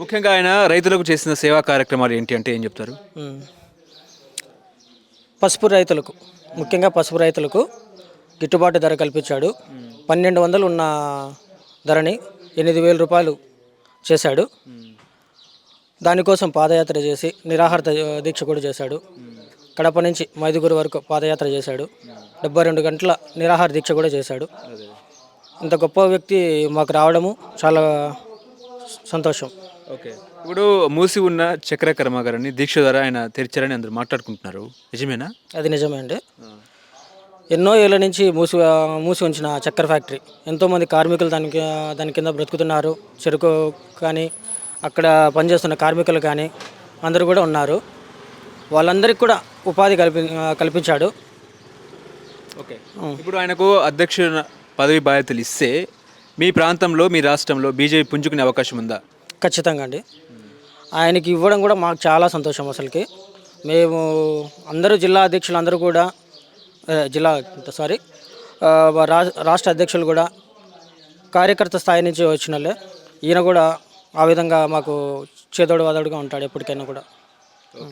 ముఖ్యంగా ఆయన రైతులకు చేసిన సేవా కార్యక్రమాలు ఏంటి అంటే ఏం చెప్తారు. పసుపు రైతులకు ముఖ్యంగా పసుపు రైతులకు గిట్టుబాటు ధర కల్పించాడు. పన్నెండు వందలు ఉన్న ధరని ఎనిమిది వేల రూపాయలు చేశాడు. దానికోసం పాదయాత్ర చేసి నిరాహార దీక్ష కూడా చేశాడు. కడప నుంచి మైదుగురు వరకు పాదయాత్ర చేశాడు. డెబ్బై రెండు గంటల నిరాహార దీక్ష కూడా చేశాడు. ఇంత గొప్ప వ్యక్తి మాకు రావడము చాలా సంతోషం. ఓకే. ఇప్పుడు మూసి ఉన్న చక్ర కర్మాగారాన్ని దీక్ష ద్వారా ఆయన తెరిచారని అందరూ మాట్లాడుకుంటున్నారు. నిజమేనా? అది నిజమే అండి. ఎన్నో ఏళ్ళ నుంచి మూసి మూసి ఉంచిన చక్కెర ఫ్యాక్టరీ. ఎంతోమంది కార్మికులు దానికి దాని కింద బ్రతుకుతున్నారు. చెరుకు కానీ అక్కడ పనిచేస్తున్న కార్మికులు కానీ అందరూ కూడా ఉన్నారు. వాళ్ళందరికీ కూడా ఉపాధి కల్పి కల్పించాడు. ఓకే. ఇప్పుడు ఆయనకు అధ్యక్ష పదవి బాధ్యతలు ఇస్తే మీ ప్రాంతంలో మీ రాష్ట్రంలో బీజేపీ పుంజుకునే అవకాశం ఉందా? ఖచ్చితంగా అండి. ఆయనకి ఇవ్వడం కూడా మాకు చాలా సంతోషం అసలుకి. మేము అందరూ జిల్లా అధ్యక్షులు అందరూ కూడా జిల్లా సారీ రా- రాష్ట్ర అధ్యక్షులు కూడా కార్యకర్త స్థాయి నుంచి వచ్చిన వాళ్ళే ఈయన కూడా ఆ విధంగా మాకు చేదోడు వాదోడుగా ఉంటాడు ఎప్పటికైనా కూడా.